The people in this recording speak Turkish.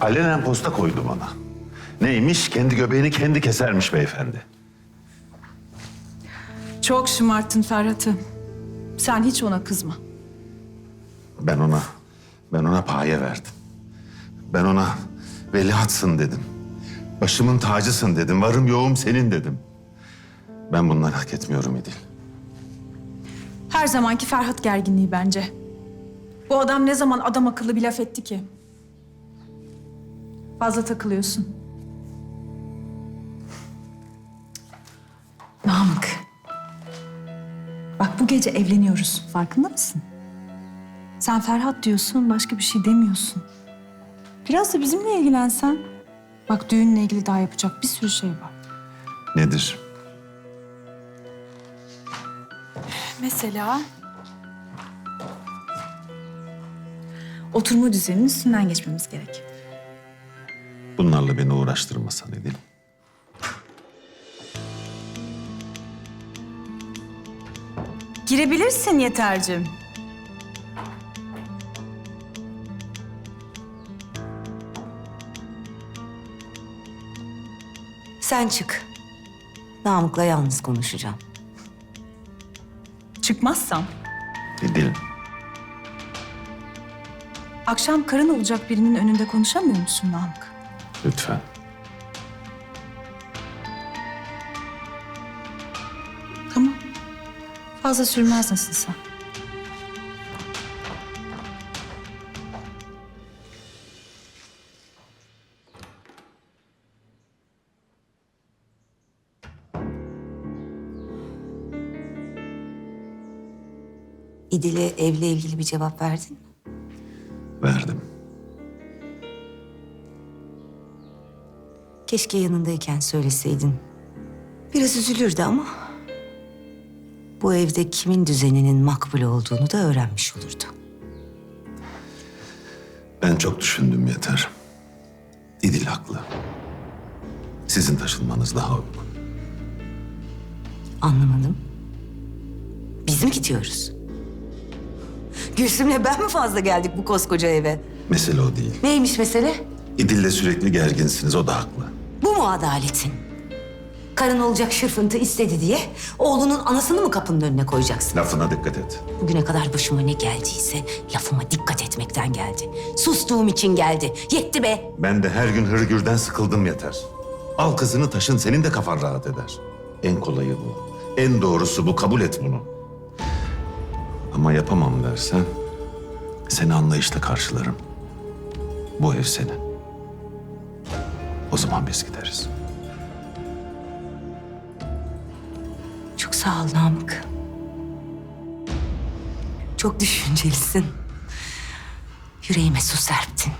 Alenen posta koydum ona. Neymiş? Kendi göbeğini kendi kesermiş beyefendi. Çok şımarttın Ferhat'ı. Sen hiç ona kızma. Ben ona, ben ona paye verdim. Ben ona veliahtsın dedim. Başımın tacısın dedim. Varım yoğum senin dedim. Ben bunları hak etmiyorum İdil. Her zamanki Ferhat gerginliği bence. Bu adam ne zaman adam akıllı bir laf etti ki? Fazla takılıyorsun. Namık. Bak bu gece evleniyoruz. Farkında mısın? Sen Ferhat diyorsun, başka bir şey demiyorsun. Biraz da bizimle ilgilensen. Bak düğünle ilgili daha yapacak bir sürü şey var. Nedir? Mesela... Oturma düzeninin üstünden geçmemiz gerek. Bunlarla beni uğraştırmasan İdil. Girebilirsin yetercim. Sen çık. Namık'la yalnız konuşacağım. Çıkmazsam İdil, akşam karın olacak birinin önünde konuşamıyor musun Namık? Lütfen. Tamam. Fazla sürmez nasılsa. İdil'e evle ilgili bir cevap verdin mi? Verdim. Keşke yanındayken söyleseydin. Biraz üzülürdü ama... ...bu evde kimin düzeninin makbul olduğunu da öğrenmiş olurdu. Ben çok düşündüm yeter. İdil haklı. Sizin taşınmanız daha uygun. Anlamadım. Biz mi gidiyoruz? Gülsüm'le ben mi fazla geldik bu koskoca eve? Mesele o değil. Neymiş mesele? İdil'le sürekli gerginsiniz, o da haklı. Bu mu adaletin? Karın olacak şırfıntı istedi diye oğlunun anasını mı kapının önüne koyacaksın? Lafına dikkat et. Bugüne kadar başıma ne geldiyse lafıma dikkat etmekten geldi. Sustuğum için geldi. Yetti be. Ben de her gün hırgürden sıkıldım yeter. Al kızını taşın, senin de kafan rahat eder. En kolayı bu. En doğrusu bu, kabul et bunu. Ama yapamam dersen, seni anlayışla karşılarım. Bu ev senin. O zaman biz gideriz. Çok sağ ol Namık. Çok düşüncelisin. Yüreğime su serptin.